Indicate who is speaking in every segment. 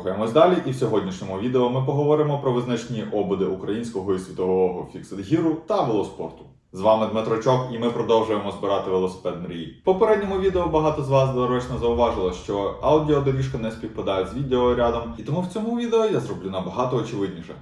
Speaker 1: Рухаємось далі, і в сьогоднішньому відео ми поговоримо про визначні ободи українського і світового фіксит-гіру та велоспорту. З вами Дмитро Чок, і ми продовжуємо збирати велосипед мрії. В попередньому відео багато з вас доречно зауважило, що аудіодоріжка не співпадає з відеорядом, і тому в цьому відео я зроблю набагато очевидніше.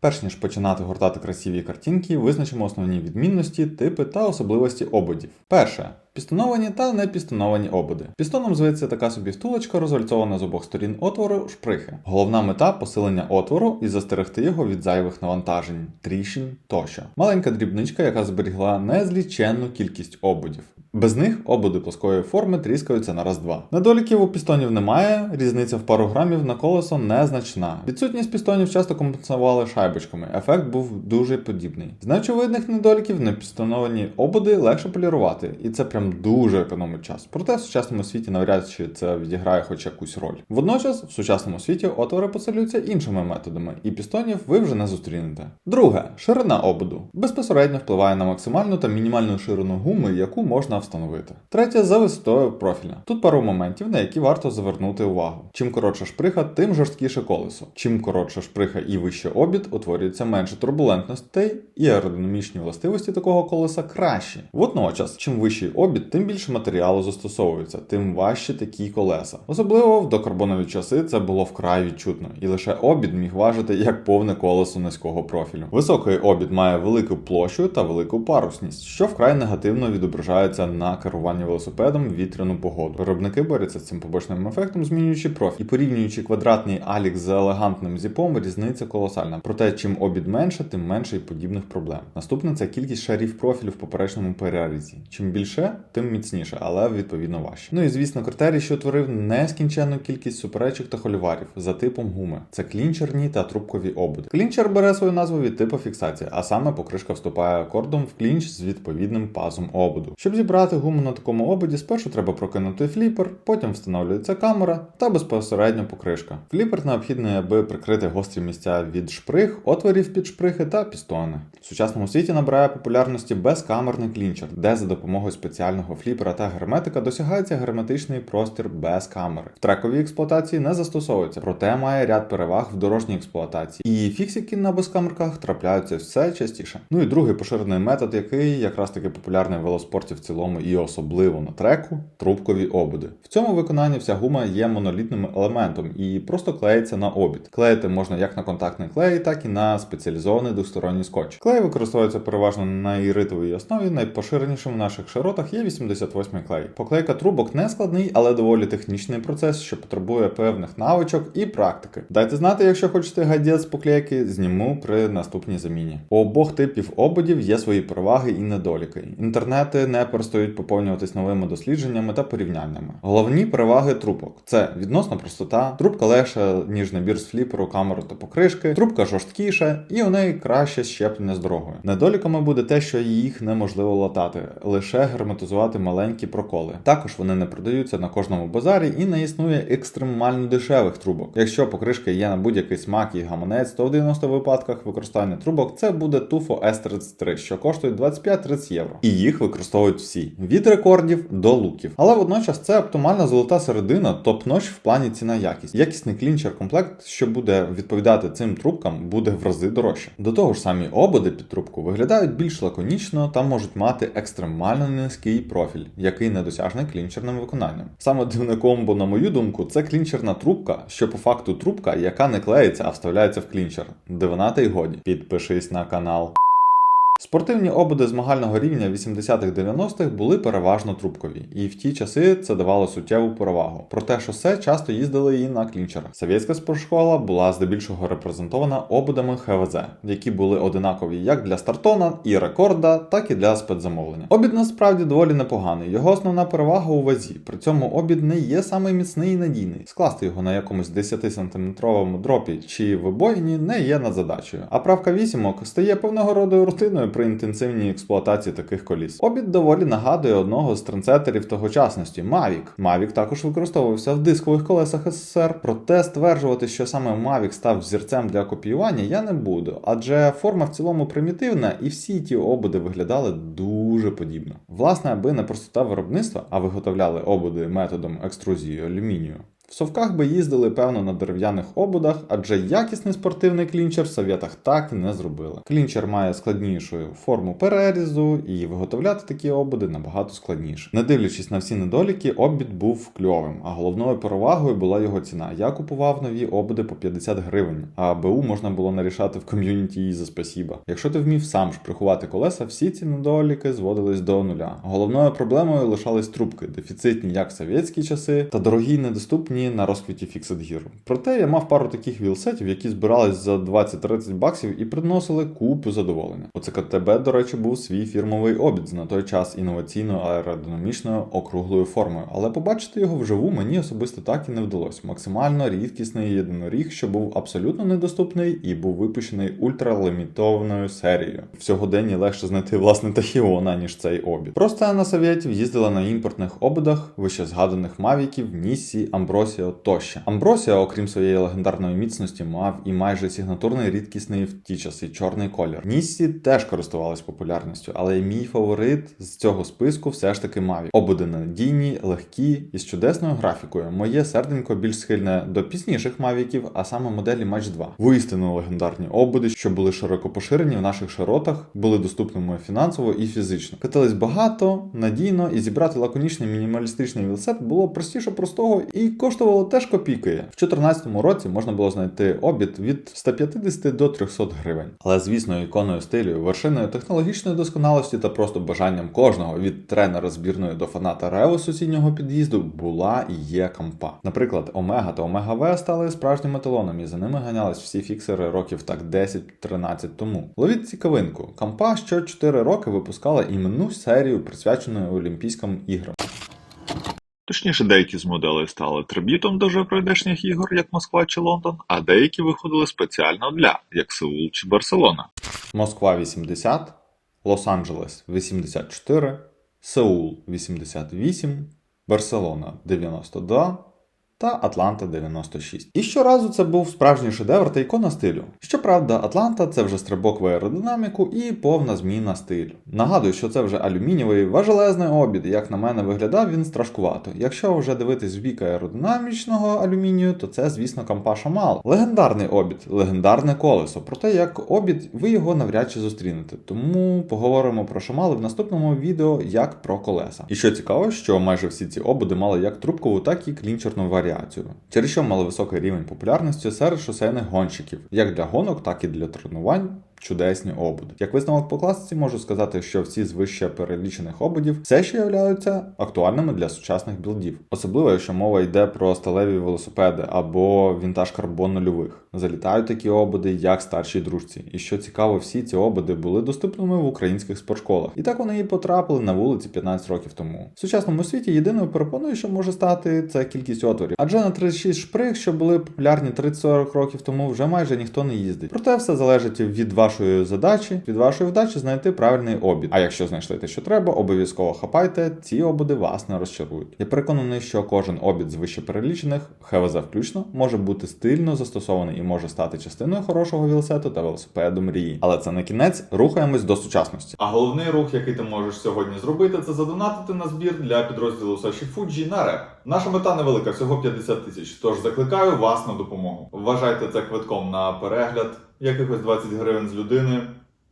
Speaker 1: Перш ніж починати гортати красиві картинки, визначимо основні відмінності, типи та особливості ободів. Перше. Пістоновані та непістоновані ободи. Пістоном зветься така собі втулочка, розвальцована з обох сторін отвору шприхи. Головна мета посилення отвору і застерегти його від зайвих навантажень, тріщин тощо. Маленька дрібничка, яка зберігла незліченну кількість ободів. Без них ободи плоскої форми тріскаються на раз-два. Недоліків у пістонів немає, різниця в пару грамів на колесо незначна. Відсутність пістонів часто компенсували шайбочками, ефект був дуже подібний. З неочевидних недоліків непістоновані ободи легше полірувати, і це прям дуже економить час. Проте в сучасному світі навряд чи це відіграє хоч якусь роль. Водночас, в сучасному світі отвори посилюються іншими методами, і пістонів ви вже не зустрінете. Друге, ширина ободу безпосередньо впливає на максимальну та мінімальну ширину гуми, яку можна встановити. Третє за висотою профіля. Тут пару моментів, на які варто звернути увагу. Чим коротша шприха, тим жорсткіше колесо. Чим коротша шприха і вище обід, утворюється менше турбулентностей, і аеродинамічні властивості такого колеса кращі. Водночас, чим вищий обід, тим більше матеріалу застосовується, тим важчі такі колеса. Особливо в докарбонові часи це було вкрай відчутно, і лише обід міг важити як повне колесо низького профілю. Високий обід має велику площу та велику парусність, що вкрай негативно відображається на керуванні велосипедом в вітряну погоду. Виробники борються з цим побочним ефектом, змінюючи профіль. І порівнюючи квадратний алік з елегантним зіпом, різниця колосальна. Проте, чим обід менше, тим менше і подібних проблем. Наступне це кількість шарів профілю в поперечному перерізі. Чим більше, тим міцніше, але відповідно важче. Ну і звісно, критерій, що творив нескінченну кількість суперечок та холіварів за типом гуми. Це клінчерні та трубкові ободи. Клінчер бере свою назву від типу фіксації, а саме покришка вступає акордом в клінч з відповідним пазом ободу. Щоб зібрати гуму на такому ободі, спершу треба прокинути фліпер, потім встановлюється камера та безпосередньо покришка. Фліпер необхідний, аби прикрити гострі місця від шприх, отворів під шприхи та пістони. В сучасному світі набирає популярності безкамерний клінчер, де за допомогою спеціального фліпера та герметика досягається герметичний простір без камери. В трековій експлуатації не застосовується, проте має ряд переваг в дорожній експлуатації. І фіксики на безкамерках трапляються все частіше. Ну і другий поширений метод, який якраз таки популярний в велоспорті в цілому і особливо на треку трубкові ободи. В цьому виконанні вся гума є монолітним елементом і просто клеїться на обід. Клеїти можна як на контактний клей, так і на спеціалізований двосторонній скотч. Клей використовується переважно на іритовій основі. Найпоширенішим в наших широтах є 88 клей. Поклейка трубок не складний, але доволі технічний процес, що потребує певних навичок і практики. Дайте знати, якщо хочете з поклейки, зніму при наступній заміні. У обох типів ободів є свої переваги і недоліки. Інтернети не перестають поповнюватись новими дослідженнями та порівняннями. Головні переваги трубок це відносна простота, трубка легша, ніж набір з фліперу, камеру та покришки, трубка жорсткіша і у неї краще щеплення з дорогою. Недоліками буде те, що їх неможливо латати, лише герметизувати маленькі проколи. Також вони не продаються на кожному базарі і не існує екстремально дешевих трубок. Якщо покришка є на будь-який смак і гаманець, то в 90 випадках використання трубок це буде Tufo S33, що коштує 25-30 євро. І їх використовують всі від рекордів до луків. Але водночас це оптимальна золота середина, топ-ноч в плані ціна якість. Якісний клінчер комплект, що буде відповідати цим трубкам, буде в рази дорожче. До того ж, самі ободи під трубку виглядають більш лаконічно та можуть мати екстремально низький профіль, який недосяжний клінчерним виконанням. Саме дивне комбо, на мою думку, це клінчерна трубка, що по факту трубка, яка не клеїться, а вставляється в клінчер. Дивина та й годі. Підпишись на канал. Спортивні ободи змагального рівня 80-х-90-х були переважно трубкові, і в ті часи це давало суттєву перевагу. Проте шосе часто їздили і на клінчерах. Совєтська спортшкола була здебільшого репрезентована ободами ХВЗ, які були одинакові як для стартона і рекорда, так і для спецзамовлення. Обід насправді доволі непоганий. Його основна перевага у вазі. При цьому обід не є самий міцний і надійний. Скласти його на якомусь 10-сантиметровому дропі чи вибоїні не є надзадачею. А правка вісімок стає певного роду рутиною при інтенсивній експлуатації таких коліс. Обід доволі нагадує одного з трендсеттерів тогочасності Mavic. Mavic також використовувався в дискових колесах СССР, проте стверджувати, що саме Mavic став взірцем для копіювання, я не буду, адже форма в цілому примітивна, і всі ті ободи виглядали дуже подібно. Власне, аби не простота виробництва, а виготовляли ободи методом екструзії алюмінію.
Speaker 2: В совках би їздили, певно, на дерев'яних обудах, адже якісний спортивний клінчер в совєтах так і не зробили. Клінчер має складнішу форму перерізу, і виготовляти такі обуди набагато складніше. Не дивлячись на всі недоліки, обід був кльовим, а головною перевагою була його ціна. Я купував нові обуди по 50 гривень, а БУ можна було нарішати в ком'юніті і за спасіба. Якщо ти вмів сам шприхувати колеса, всі ці недоліки зводились до нуля. Головною проблемою лишались трубки, дефіцитні як в совєтські часи, та дорогі й недоступні на розквіті Fixed Gear. Проте я мав пару таких вілсетів, які збирались за 20-30 баксів і приносили купу задоволення. У ЦКТБ, до речі, був свій фірмовий обід з на той час інноваційною аеродинамічною округлою формою, але побачити його вживу мені особисто так і не вдалося. Максимально рідкісний єдиноріг, що був абсолютно недоступний і був випущений ультралімітованою серією. В сьогоденні легше знайти власне тахіона, ніж цей обід. Просто на совєтів їздила на імпортних ободах вище згаданих мавіків, Ніссі, Амбросіо тощо. Амбросіо, окрім своєї легендарної міцності, мав і майже сигнатурний рідкісний в ті часи чорний колір. Ніссі теж користувались популярністю, але мій фаворит з цього списку все ж таки Маві. Обуди надійні, легкі і з чудесною графікою. Моє серденько більш схильне до пізніших мавіків, а саме моделі Match 2. Воістину легендарні обуди, що були широко поширені в наших широтах, були доступними фінансово і фізично. Катались багато, надійно і зібрати лаконічний мінімалістичний велосипед було простіше простого і коштувало теж копійки. В 2014 році можна було знайти обід від 150 до 300 гривень. Але звісно, іконою стилю, вершиною технологічної досконалості та просто бажанням кожного від тренера збірної до фаната Рео сусіднього під'їзду була і є кампа. Наприклад, Омега та Омега В стали справжнім еталоном, і за ними ганялись всі фіксери років так 10-13 тому. Ловіть цікавинку. Кампа що 4 роки випускала іменну серію, присвячену Олімпійським іграм.
Speaker 1: Точніше, деякі з моделей стали триб'ютом до вже пройдешніх ігор, як Москва чи Лондон, а деякі виходили спеціально для, як Сеул чи Барселона.
Speaker 2: Москва 80, Лос-Анджелес 84, Сеул 88, Барселона 92 та Атланта 96. І щоразу це був справжній шедевр та ікона стилю. Щоправда, Атланта це вже стрибок в аеродинаміку і повна зміна стилю. Нагадую, що це вже алюмінієвий важелезний обід, як на мене виглядав він страшкувато. Якщо вже дивитись в бік аеродинамічного алюмінію, то це, звісно, кампа Шамал. Легендарний обід, легендарне колесо. Проте як обід, ви його навряд чи зустрінете. Тому поговоримо про шамали в наступному відео як про колеса. І що цікаво, що майже всі ці обуди мали як трубкову, так і клінчерну варіацію. Через що мали високий рівень популярності серед шосейних гонщиків, як для гонок, так і для тренувань. Чудесні обуди. Як висновок по класиці, можу сказати, що всі з вище перелічених обудів все ще являються актуальними для сучасних білдів, особливо якщо мова йде про сталеві велосипеди або вінтаж карбон нульових. Залітають такі обуди, як старшій дружці. І що цікаво, всі ці обуди були доступними в українських спортшколах. І так вони і потрапили на вулиці 15 років тому. В сучасному світі єдиною перепоною, що може стати, це кількість отворів. Адже на 36 шприг, що були популярні 30-40 років тому, вже майже ніхто не їздить. Проте все залежить від вашої задачі, від вашої вдачі знайти правильний обід. А якщо знайшли те, що треба, обов'язково хапайте, ці обуди вас не розчарують. Я переконаний, що кожен обід з вище перелічених, ХВЗ включно, може бути стильно застосований і може стати частиною хорошого велосипеду та велосипеду мрії. Але це не кінець, рухаємось до сучасності.
Speaker 1: А головний рух, який ти можеш сьогодні зробити, це задонатити на збір для підрозділу Саші Фуджі на реп. Наша мета невелика, всього 50 тисяч. Тож закликаю вас на допомогу. Вважайте це квитком на перегляд, якихось 20 гривень з людини.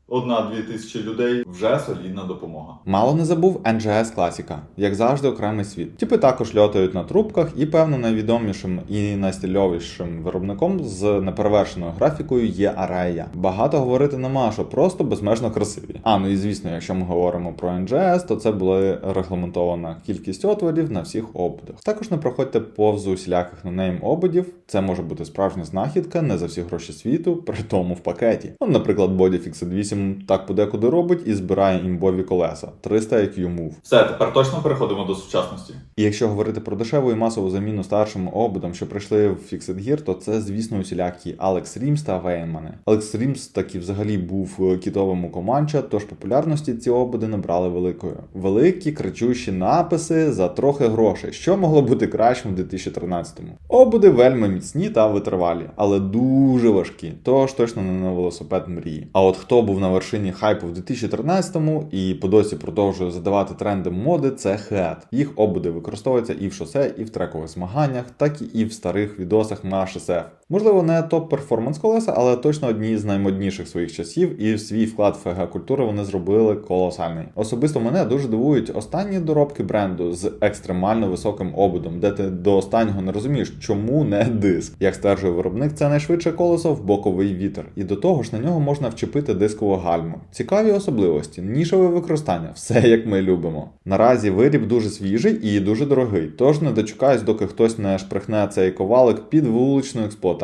Speaker 1: Одна-дві тисячі людей вже солідна допомога.
Speaker 2: Мало не забув NGS класіка, як завжди, окремий світ. Типи також льотають на трубках, і певно найвідомішим і найстильовішим виробником з неперевершеною графікою є Areia. Багато говорити нема, що просто безмежно красиві. А ну і звісно, якщо ми говоримо про NGS, то це була регламентована кількість отворів на всіх ободах. Також не проходьте повз усіляких нонейм ободів. Це може бути справжня знахідка не за всі гроші світу, при тому в пакеті. Ну, наприклад, Bodyfixed 8 так подекуди робить і збирає імбові колеса 300 IQ Move.
Speaker 1: Все, тепер точно переходимо до сучасності.
Speaker 2: І якщо говорити про дешеву і масову заміну старшим ободам, що прийшли в Fixed Gear, то це, звісно, усілякі Алекс Рімс та Веймани. Алекс Рімс таки взагалі був е, кітовим у команча, тож популярності ці ободи набрали великою. Великі кричущі написи за трохи грошей, що могло бути кращим у 2013-му. Обуди вельми міцні та витривалі, але дуже важкі, тож точно не на велосипед мрії. А от хто був на вершині хайпу в 2013-му і по досі продовжує задавати тренди моди. Це хет. Їх обуди використовуються і в шосе, і в трекових змаганнях, так і в старих відосах на шосе. Можливо, не топ перформанс колеса, але точно одні з наймодніших своїх часів, і свій вклад в ФГ культури вони зробили колосальний. Особисто мене дуже дивують останні доробки бренду з екстремально високим ободом, де ти до останнього не розумієш, чому не диск. Як стверджує виробник, це найшвидше колесо в боковий вітер, і до того ж на нього можна вчепити дискову гальму. Цікаві особливості, нішове використання, все як ми любимо. Наразі виріб дуже свіжий і дуже дорогий, тож не дочекаюсь, доки хтось не шприхне цей ковалик під вуличну експлуатацію.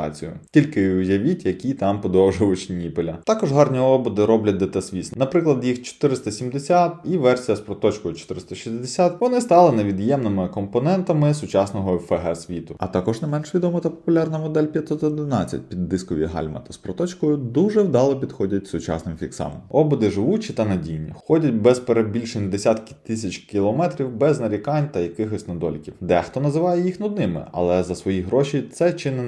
Speaker 2: Тільки уявіть, який там подовжувач ніпеля. Також гарні ободи роблять DT Swiss. Наприклад, їх 470 і версія з проточкою 460. Вони стали невід'ємними компонентами сучасного ФГ світу. А також не менш відома та популярна модель 511 під дискові гальма та з проточкою дуже вдало підходять сучасним фіксам. Ободи живучі та надійні, ходять без перебільшень десятки тисяч кілометрів, без нарікань та якихось недоліків. Дехто називає їх нудними, але за свої гроші це чи не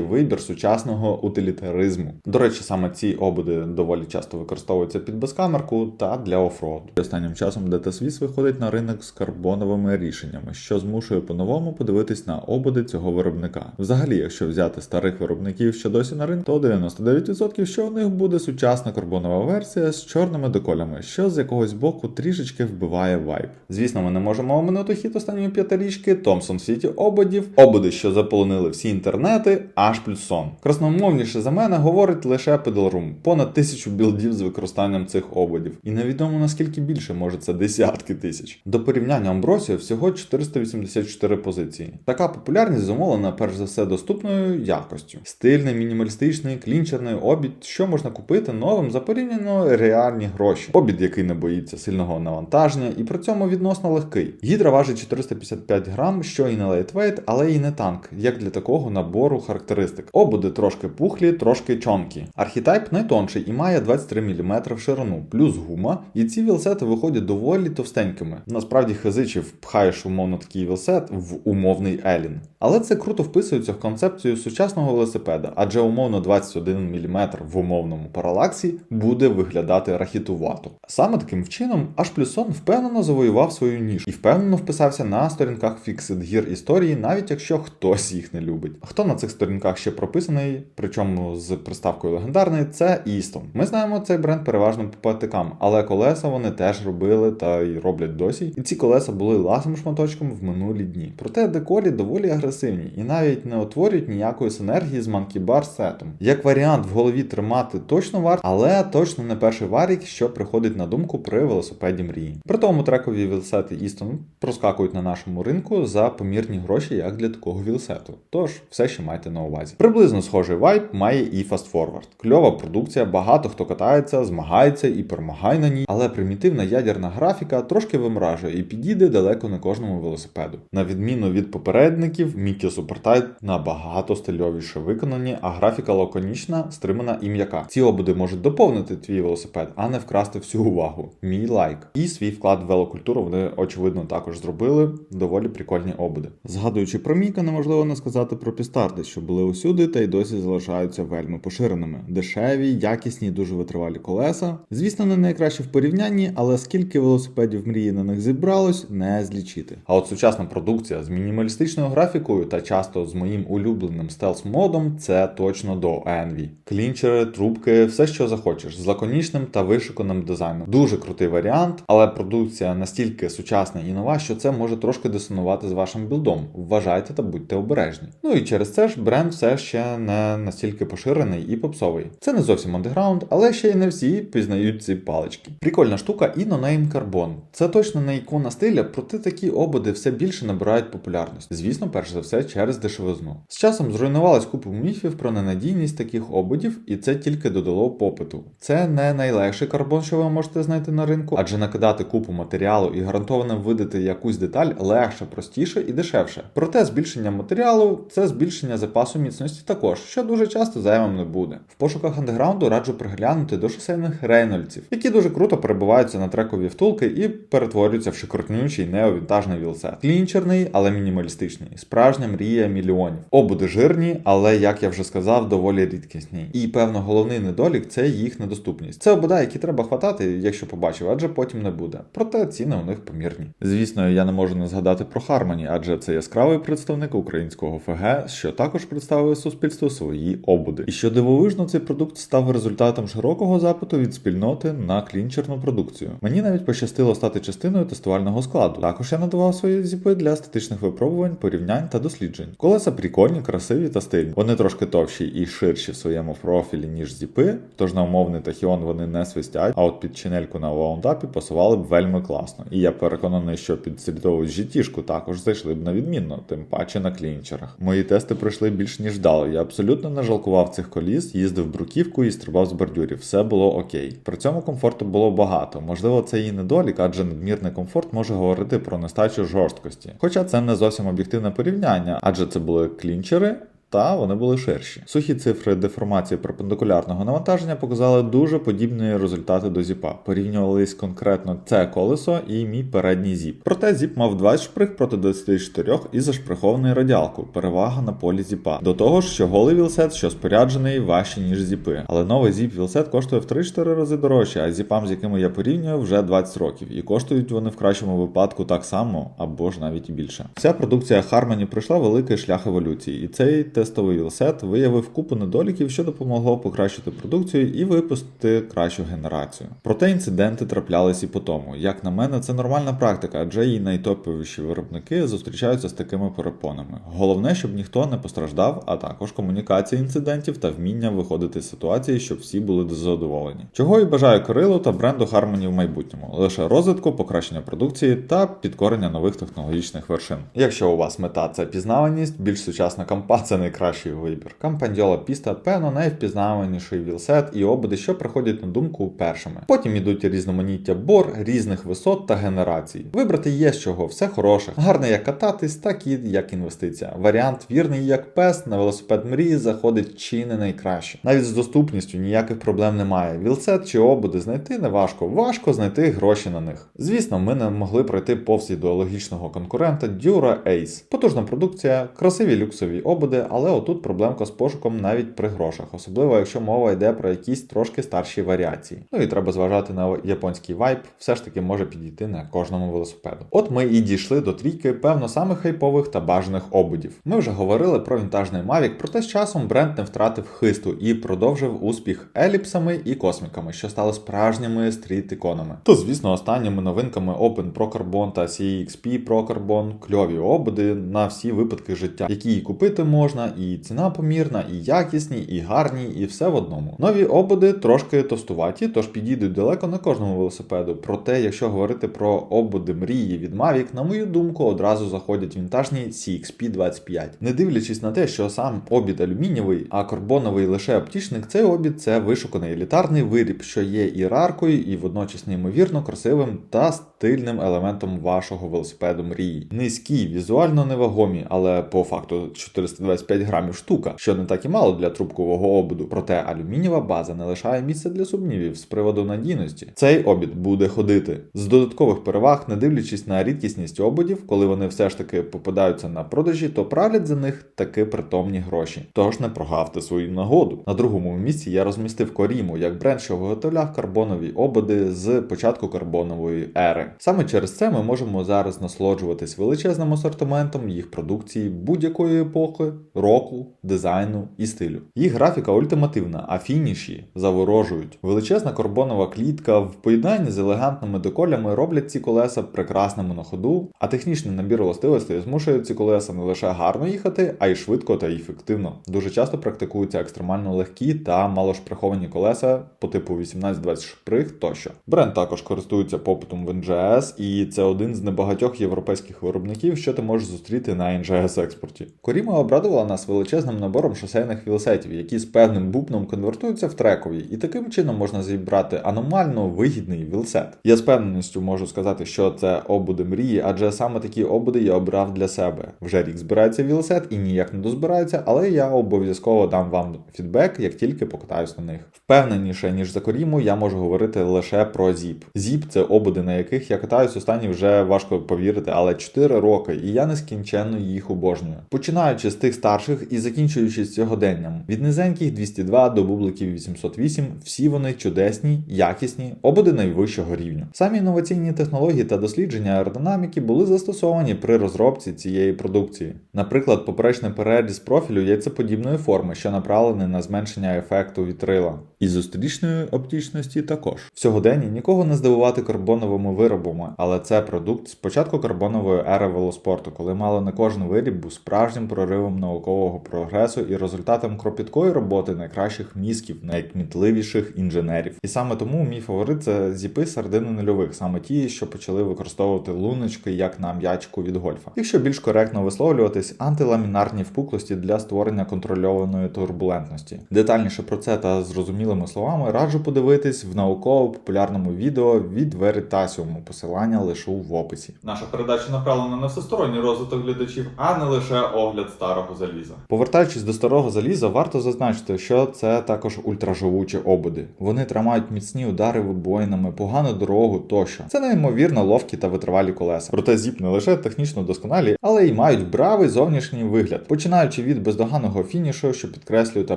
Speaker 2: найкращий вибір сучасного утилітаризму. До речі, саме ці обуди доволі часто використовуються під безкамерку та для офроуду. Останнім часом DT Swiss виходить на ринок з карбоновими рішеннями, що змушує по-новому подивитись на обуди цього виробника. Взагалі, якщо взяти старих виробників, що досі на ринку, то 99% що у них буде сучасна карбонова версія з чорними деколями, що з якогось боку трішечки вбиває вайб. Звісно, ми не можемо оминути хіт останньої п'ятирічки Thomson City ободів, ободи, що заполонили всі інтернети, аж плюс сон. Красномовніше за мене говорить лише Pedalroom. понад тисячу білдів з використанням цих ободів. І невідомо наскільки більше, може це десятки тисяч. До порівняння Амбросія всього 484 позиції. Така популярність зумовлена перш за все доступною якостю. Стильний, мінімалістичний, клінчерний обід, що можна купити новим за порівняно реальні гроші. Обід, який не боїться сильного навантаження, і при цьому відносно легкий. Гідра важить 455 грам, що і не лейтвейт, але і не танк, як для такого набору характеристик. Обуди трошки пухлі, трошки чонкі. Архітайп найтонший і має 23 мм в ширину, плюс гума, і ці вілсети виходять доволі товстенькими. Насправді хизичів пхаєш умовно такий вілсет в умовний елін. Але це круто вписується в концепцію сучасного велосипеда, адже умовно 21 мм в умовному паралаксі буде виглядати рахітувато. Саме таким чином, аж плюсон впевнено завоював свою нішу і впевнено вписався на сторінках Fixed Gear історії, навіть якщо хтось їх не любить. Хто на цих сторінках ще прописаний, причому з приставкою легендарний, це Істом. Ми знаємо цей бренд переважно по патикам, але колеса вони теж робили та й роблять досі. І ці колеса були ласим шматочком в минулі дні. Проте декорі доволі агресивні і навіть не утворюють ніякої синергії з Monkey Bar сетом. Як варіант в голові тримати точно варто, але точно не перший варік, що приходить на думку при велосипеді мрії. При тому трекові велосети Істон проскакують на нашому ринку за помірні гроші, як для такого велосету. Тож все ще майте на увазі. Приблизно схожий вайб має і Fast Forward. Кльова продукція, багато хто катається, змагається і перемагає на ній, але примітивна ядерна графіка трошки вимражує і підійде далеко не кожному велосипеду. На відміну від попередників, Mickey Supertight набагато стильовіше виконані, а графіка лаконічна, стримана і м'яка. Ці обуди можуть доповнити твій велосипед, а не вкрасти всю увагу. Мій лайк. І свій вклад в велокультуру вони очевидно також зробили. Доволі прикольні обуди. Згадуючи про Міка, неможливо не сказати про пістарди, що були усюди та й досі залишаються вельми поширеними. Дешеві, якісні, дуже витривалі колеса. Звісно, не найкраще в порівнянні, але скільки велосипедів мрії на них зібралось, не злічити. А от сучасна продукція з мінімалістичною графікою та часто з моїм улюбленим стелс-модом це точно до Envy. Клінчери, трубки, все що захочеш, з лаконічним та вишуканим дизайном. Дуже крутий варіант, але продукція настільки сучасна і нова, що це може трошки дисонувати з вашим білдом. Вважайте та будьте обережні. Ну і через це ж бренд все ще не настільки поширений і попсовий. Це не зовсім андеграунд, але ще й не всі пізнають ці палички. Прикольна штука і Name Carbon. Це точно не ікона стиля, проте такі ободи все більше набирають популярність. Звісно, перш за все через дешевизну. З часом зруйнувалась купу міфів про ненадійність таких ободів, і це тільки додало попиту. Це не найлегший карбон, що ви можете знайти на ринку, адже накидати купу матеріалу і гарантовано видати якусь деталь легше, простіше і дешевше. Проте збільшення матеріалу це збільшення запасу міцності також, що дуже часто зайвим не буде. В пошуках андеграунду раджу приглянути до шосейних рейнольдсів, які дуже круто перебуваються на трекові втулки і перетворюються в шикарнючий неовінтажний вілсет. Клінчерний, але мінімалістичний. Справжня мрія мільйонів. Обуди жирні, але як я вже сказав, доволі рідкісні. І певно, головний недолік це їх недоступність. Це обуда, які треба хватати, якщо побачив, адже потім не буде. Проте ціни у них помірні. Звісно, я не можу не згадати про Harmony, адже це яскравий представник українського ФГ, що також представив суспільству свої обуди. І що дивовижно, цей продукт став результатом широкого запиту від спільноти на клінчерну продукцію. Мені навіть пощастило стати частиною тестувального складу. Також я надавав свої зіпи для статичних випробувань, порівнянь та досліджень. Колеса прикольні, красиві та стильні. Вони трошки товщі і ширші в своєму профілі, ніж зіпи, тож на умовний тахіон вони не свистять, а от під чинельку на ваундапі пасували б вельми класно. І я переконаний, що під слідову жітішку також зайшли б на відмінно, тим паче на клінчерах. Мої тести пройшли більш ніж вдало. Я абсолютно не жалкував цих коліс, їздив бруківку і стрибав з бордюрів. Все було окей. При цьому комфорту було багато. Можливо, це і недолік, адже надмірний комфорт може говорити про нестачу жорсткості. Хоча це не зовсім об'єктивне порівняння, адже це були клінчери. Та вони були ширші. Сухі цифри деформації перпендикулярного навантаження показали дуже подібні результати до зіпа. Порівнювались конкретно це колесо і мій передній зіп. Проте зіп мав 20 шприх проти 24 і зашприхований радіалку. Перевага на полі зіпа. До того ж, що голий вілсет, що споряджений важче, ніж зіпи. Але новий зіп вілсет коштує в 3-4 рази дорожче, а зіпам, з якими я порівнюю, вже 20 років. І коштують вони в кращому випадку так само або ж навіть і більше. Вся продукція Harmony пройшла великий шлях еволюції, і цей тестовий вілсет виявив купу недоліків, що допомогло покращити продукцію і випустити кращу генерацію. Проте інциденти траплялись і по тому. Як на мене, це нормальна практика, адже і найтоповіші виробники зустрічаються з такими перепонами. Головне, щоб ніхто не постраждав, а також комунікація інцидентів та вміння виходити з ситуації, щоб всі були задоволені. Чого і бажаю Кирилу та бренду Harmony в майбутньому, лише розвитку, покращення продукції та підкорення нових технологічних вершин. Якщо у вас мета це пізнаваність, більш сучасна кампа це найкращий вибір. Кампандьола Піста, певно, найвпізнаваніший вілсет і обуди, що приходять на думку першими. Потім ідуть різноманіття бор різних висот та генерацій. Вибрати є з чого, все хороше. Гарне як кататись, так і як інвестиція. Варіант вірний як пес на велосипед мрії заходить чи не найкраще. Навіть з доступністю ніяких проблем немає. Вілсет чи обуди знайти не важко. Важко знайти гроші на них. Звісно, ми не могли пройти повз ідеологічного конкурента Dura Ace. Потужна продукція, красиві люксові обуди, але отут проблемка з пошуком навіть при грошах, особливо якщо мова йде про якісь трошки старші варіації. Ну і треба зважати на японський вайб, все ж таки може підійти на кожному велосипеду. От ми і дійшли до трійки, певно, самих хайпових та бажаних обудів. Ми вже говорили про вінтажний Mavic, проте з часом бренд не втратив хисту і продовжив успіх еліпсами і косміками, що стали справжніми стріт-іконами. То, звісно, останніми новинками Open Pro Carbon та CXP Pro Carbon кльові обуди на всі випадки життя, які і купити можна, і ціна помірна, і якісні, і гарні, і все в одному. Нові обуди трошки тостуваті, тож підійдуть далеко на кожному велосипеду. Проте, якщо говорити про обуди мрії від Mavic, на мою думку, одразу заходять вінтажні CXP25. Не дивлячись на те, що сам обід алюмінієвий, а карбоновий лише оптічник, цей обід це вишуканий елітарний виріб, що є і раркою, і водночас неймовірно красивим та стильним елементом вашого велосипеду мрії. Низькі, візуально невагомі, але по факту 425 грамів штука, що не так і мало для трубкового обуду. Проте алюмінієва база не лишає місця для сумнівів з приводу надійності. Цей обід буде ходити з додаткових переваг, не дивлячись на рідкісність обудів, коли вони все ж таки попадаються на продажі, то правлять за них таки притомні гроші. Тож не прогавте свою нагоду. На другому місці я розмістив Коріму як бренд, що виготовляв карбонові обуди з початку карбонової ери. Саме через це ми можемо зараз насолоджуватись величезним асортиментом їх продукції будь-якої епохи, року, дизайну і стилю. Їх графіка ультимативна, а фініші заворожують. Величезна карбонова клітка в поєднанні з елегантними деколями роблять ці колеса прекрасними на ходу, а технічний набір властивостей змушує ці колеса не лише гарно їхати, а й швидко та ефективно. Дуже часто практикуються екстремально легкі та малошприховані колеса по типу 18-20 шприх тощо. Бренд також користується попитом в NGS, і це один з небагатьох європейських виробників, що ти можеш зустріти на NGS експорті. Коріма обрадувала нас величезним набором шосейних вілсетів, які з певним бубном конвертуються в трекові, і таким чином можна зібрати аномально вигідний вілсет. Я з певненістю можу сказати, що це обуди мрії, адже саме такі обуди я обрав для себе. Вже рік збирається вілсет і ніяк не дозбирається, але я обов'язково дам вам фідбек, як тільки покатаюсь на них. Впевненіше ніж за коріму, я можу говорити лише про зіп. Зіп це обуди, на яких я катаюсь останні вже важко повірити, але 4 роки, і я нескінченно їх обожнюю. Починаючи з тих старших і закінчуючи сьогоденням. Від низеньких 202 до бубликів 808, всі вони чудесні, якісні, ободи найвищого рівню. Самі інноваційні технології та дослідження аеродинаміки були застосовані при розробці цієї продукції. Наприклад, поперечний переріз профілю яйцеподібної форми, що направлений на зменшення ефекту вітрила. І зустрічної оптичності також. В сьогоденні нікого не здивувати карбоновими виробами, але це продукт з початку карбонової ери велоспорту, коли мало не кожен виріб був справжнім проривом наукового прогресу і результатом кропіткої роботи найкращих мізків, найкмітливіших інженерів. І саме тому мій фаворит це зіпи середини нульових, саме ті, що почали використовувати луночки як на м'ячку від гольфа. Якщо більш коректно висловлюватись, антиламінарні впуклості для створення контрольованої турбулентності. Детальніше про це та зрозумілими словами раджу подивитись в науково-популярному відео від Veritasium, посилання лишу в описі.
Speaker 1: Наша передача направлена на всесторонній розвиток глядачів, а не лише огляд старого заліза.
Speaker 2: Повертаючись до старого заліза, варто зазначити, що це також ультраживучі обуди. Вони тримають міцні удари вибоїнами, погану дорогу тощо. Це неймовірно ловкі та витривалі колеса. Проте зіп не лише технічно досконалі, але й мають бравий зовнішній вигляд, починаючи від бездоганного фінішу, що підкреслює та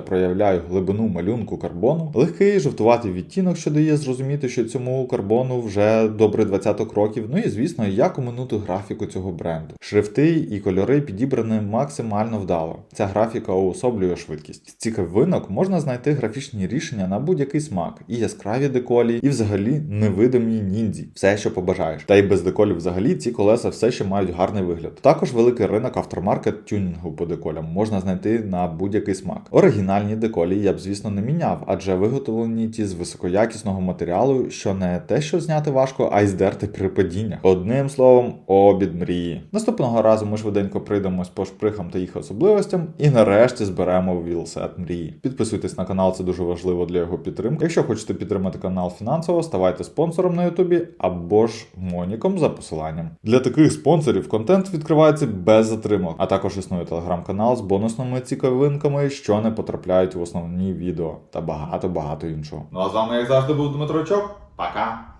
Speaker 2: проявляє глибину малюнку карбону, легкий жовтуватий відтінок, що дає зрозуміти, що цьому карбону вже добре 20 років. Ну і звісно, як оминути графіку цього бренду. Шрифти і кольори підібрані максимально вдало. Ця графіка уособлює швидкість. Цікавинок можна знайти графічні рішення на будь-який смак, і яскраві деколі, і взагалі невидимі ніндзі. Все, що побажаєш. Та й без деколів взагалі ці колеса все ще мають гарний вигляд. Також великий ринок автомаркет тюнінгу по деколям можна знайти на будь-який смак. Оригінальні деколі я б, звісно, не міняв, адже виготовлені ті з високоякісного матеріалу, що не те, що зняти важко, а й здерти при падіннях. Одним словом, обід мрії. Наступного разу ми швиденько прийдемось по шприхам та їх особливостям, і нарешті зберемо вілсет мрії. Підписуйтесь на канал, це дуже важливо для його підтримки. Якщо хочете підтримати канал фінансово, ставайте спонсором на Ютубі або ж моніком за посиланням. Для таких спонсорів контент відкривається без затримок, а також існує телеграм-канал з бонусними цікавинками, що не потрапляють в основні відео та багато багато іншого.
Speaker 1: Ну а з вами, як завжди, був Дмитрочок. Пока!